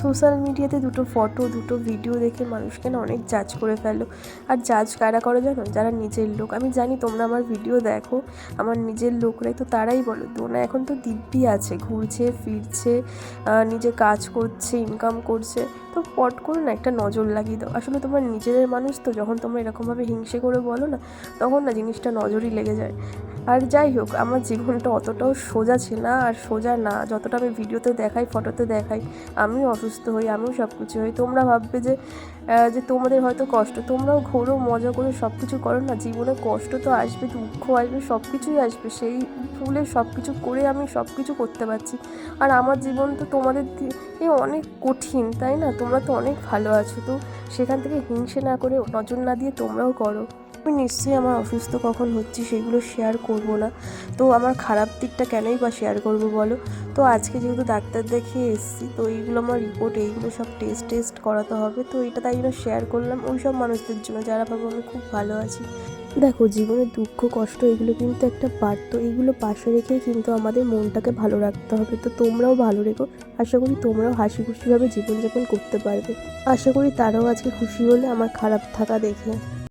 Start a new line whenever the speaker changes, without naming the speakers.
Social মিডিয়াতে দুটো photo, দুটো ভিডিও দেখে মানুষকে না অনেক জাজ করে ফেলো। আর জাজ কারা করে জানো? যারা নিজের লোক। আমি জানি তোমরা আমার ভিডিও দেখো, আমার নিজের লোকরাই তো তারাই বলো। দোনা এখন তো দিব্যি আছে, ঘুরছে, ফিরছে নিজে কাজ করছে ইনকাম করছে। তো পট করে না একটা নজর লাগিয়ে দাও। আসলে তোমার নিজেদের মানুষ তো, যখন তোমরা এরকমভাবে হিংসে করে বলো না, তখন না জিনিসটা নজরই লেগে যায়। আর যাই হোক, আমার জীবনটা অতটাও সোজা ছিল না, আর সোজা না। যতটা আমি ভিডিওতে দেখাই, ফটোতে দেখাই, আমিও অসুস্থ হই, আমিও সব কিছু হই। তোমরা ভাববে যে যে তোমাদের হয়তো কষ্ট। তোমরাও ঘোরো, মজা করে সব কিছু করো না। জীবনে কষ্ট তো আসবে, দুঃখ আসবে সব কিছুই আসবে। সেই ফুলে সব কিছু করে আমি সব কিছু করতে পারছি। আর আমার জীবন তো তোমাদের এ অনেক কঠিন, তাই না? তোমরা তো অনেক ভালো আছো। তো সেখান থেকে হিংসে না করে নজর না দিয়ে তোমরাও করো। আমি নিশ্চয়ই আমার অসুস্থ কখন হচ্ছি সেগুলো শেয়ার করব না। তো আমার খারাপ দিকটা কেনই বা শেয়ার করব বলো? তো আজকে যেহেতু ডাক্তার দেখিয়ে এসেছি, তো এইগুলো আমার রিপোর্ট এইগুলো সব টেস্ট টেস্ট করাতে হবে। তো এটা তাই জন্য শেয়ার করলাম ওই সব মানুষদের জন্য যারা ভাবো আমি খুব ভালো আছি। দেখো জীবনের দুঃখ, কষ্ট এগুলো কিন্তু একটা পার্ট তো এইগুলো পাশে রেখে কিন্তু আমাদের মনটাকে ভালো রাখতে হবে। তো তোমরাও ভালো রেখো। আশা করি তোমরাও হাসি খুশিভাবে জীবনযাপন করতে পারবে। আশা করি তারাও আজকে খুশি হলে আমার খারাপ থাকা দেখে।